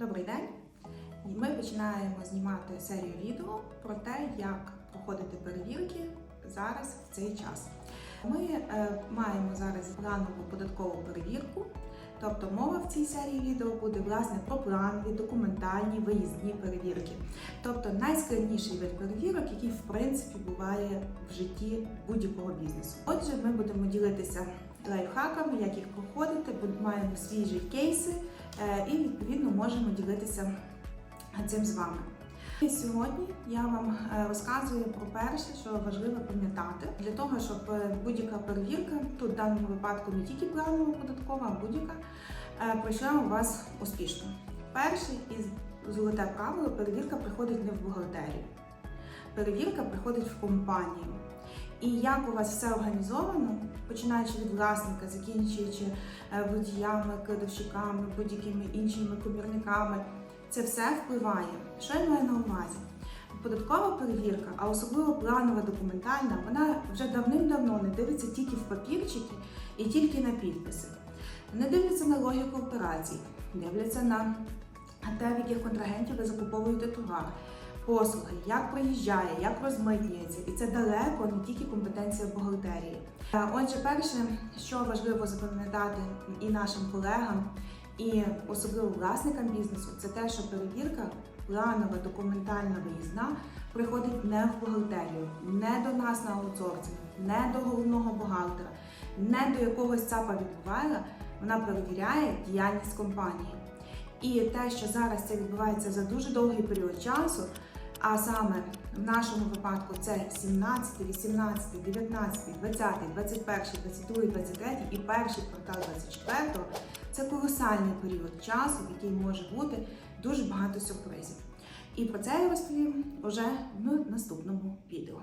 Добрий день! Ми починаємо знімати серію відео про те, як проходити перевірки зараз в цей час. Ми е, маємо зараз планову податкову перевірку, тобто мова в цій серії відео буде власне про планові, документальні, виїзні перевірки. Тобто найскладніший вид перевірок, який в принципі буває в житті будь-якого бізнесу. Отже, ми будемо ділитися лайфхаками, як їх проходити, маємо свіжі кейси і відповідно можемо ділитися цим з вами. І сьогодні я вам е, розказую про перше, що важливо пам'ятати для того, щоб е, будь-яка перевірка, тут в даному випадку не тільки планова податкова, а будь-яка, е, пройшла у вас успішно. Перше і золоте правило перевірка приходить не в бухгалтерію. Перевірка приходить в компанію. І як у вас все організовано, починаючи від власника, закінчуючи е, водіями, кладовщиками, будь-якими іншими комірниками, це все впливає. Що я маю на увазі? Податкова перевірка, а особливо планова документальна, вона вже давним-давно не дивиться тільки в папірчики і тільки на підписи. Не дивляться на логіку операцій, дивляться на те, в яких контрагентів ви закуповуєте товар, послуги, як приїжджає, як розмитнюється. І це далеко не тільки компетенція бухгалтерії. Е, Отже, перше, що важливо запам'ятати і нашим колегам, і особливо власникам бізнесу, це те, що перевірка планова, документальна виїзна приходить не в бухгалтерію, не до нас на аутсорсинг, не до головного бухгалтера, не до якогось ЦАПа відбуває, вона перевіряє діяльність компанії. І те, що зараз це відбувається за дуже довгий період часу, а саме в нашому випадку це 17, 18, 19, 20, 21, 22, 23 і перший квартал 24, це колосальний період часу, в який може бути дуже багато сюрпризів. І про це я розповім уже в наступному відео.